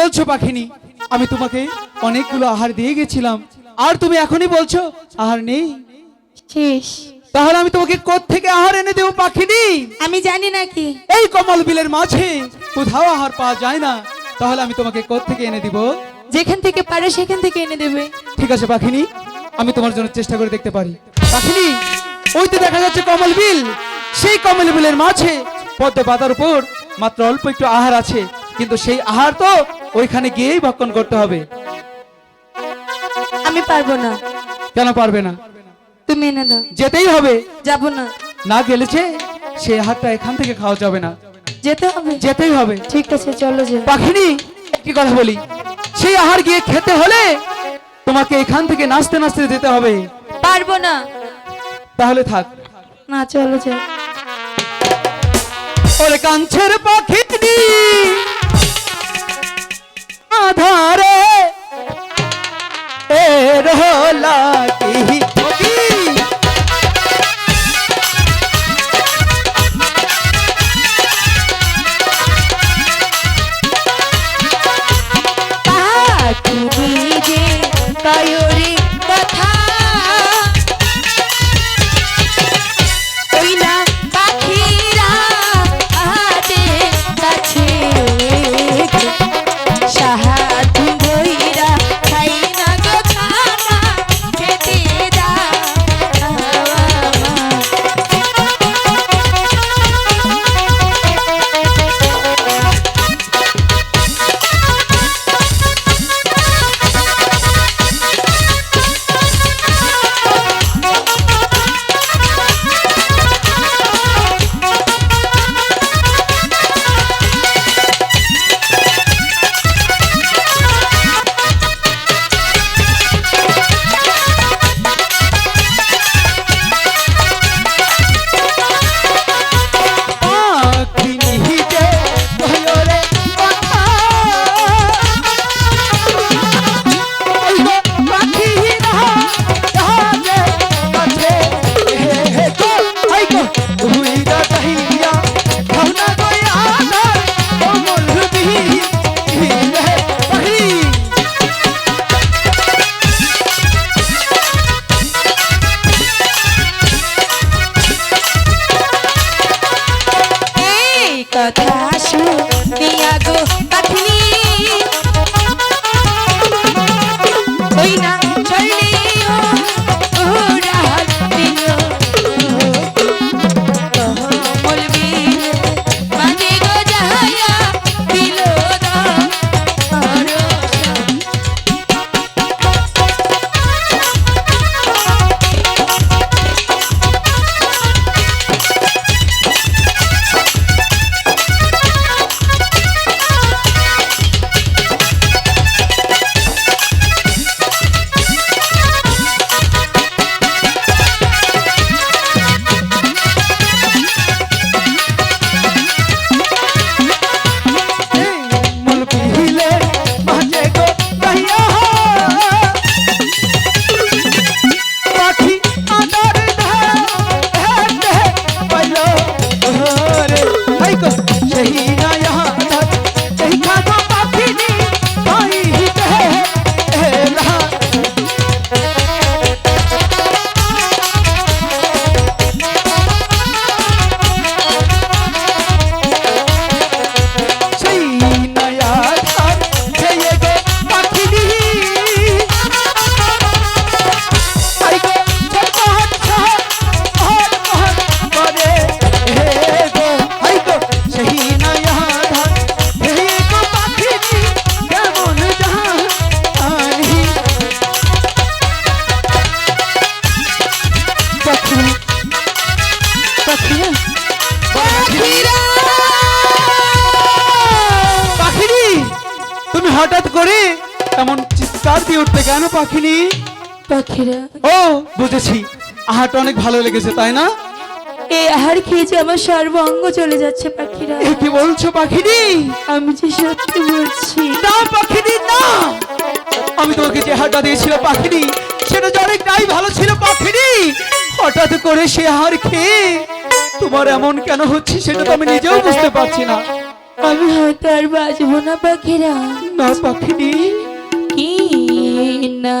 বলছো পাখিনি? আমি তোমাকে অনেকগুলো আহার দিয়ে গেছিলাম। আর তুমি এখনই বলছো আহার নেই? শেষ। তাহলে আমি তোমাকে থেকে আহার এনে দেবো পাখিনি? আমি জানি নাকি এই কমল বিলের মাঝে কোথাও আহার পাওয়া যায় না। তাহলে আমি তোমাকে থেকে এনে দিব? যেখান থেকে পারে সেখান থেকে এনে দেবে। ঠিক আছে পাখিনি আমি তোমার জন্য চেষ্টা করে দেখতে পারি। পাখিনি ওই তো দেখা যাচ্ছে কমল বিল। সেই কমল বিলের মাঝে পদ্ম পাতার উপর মাত্র অল্প একটু আহার আছে। কিন্তু সেই আহার তো ওইখানে গিয়েই ভক্ষণ করতে হবে। আমি পারব না। কেন পারবে না? তুমি এনে দাও। যেতেই হবে। যাব না। না গেলেছে সেই আহারটা এখান থেকে খাওয়া যাবে না। যেতে হবে। যেতেই হবে। ঠিক আছে চলো যে পাখিনি একটি কথা বলি। সেই আহার গিয়ে খেতে হলে তোমাকে এখান থেকে নাচতে নাচতে যেতে হবে। পারব না। তাহলে থাক। না চলো যে ওরে কাঞ্ছের পাখিটি! আধারে এ রহলা কথা শুনিয়া গো পাখিনি পাখিরা পাখিনি তুমি হঠাৎ করে এমন চিৎকার দিয়ে উঠতে কেন পাখিনি? পাখিরা ও বুঝেছি। আহারটা অনেক ভালো লেগেছে তাই না? এই আহার খেয়ে যে আমার সর্বাঙ্গ চলে যাচ্ছে পাখিরা কি বলছো পাখিনি আমি যে সত্যি বলছি। না পাখিনি না! আমি তোমাকে যে আহারটা দিয়েছিল পাখিনি সেটা যে অনেকটাই ভালো ছিল পাখিনি হঠাৎ করে সে আহার খেয়ে তোমার এমন কেন হচ্ছে সেটা তো আমি নিজেও বুঝতে পারছি না। আমি হয়তো আর বাঁচবো না পাখিরা। না পাখিনি কি না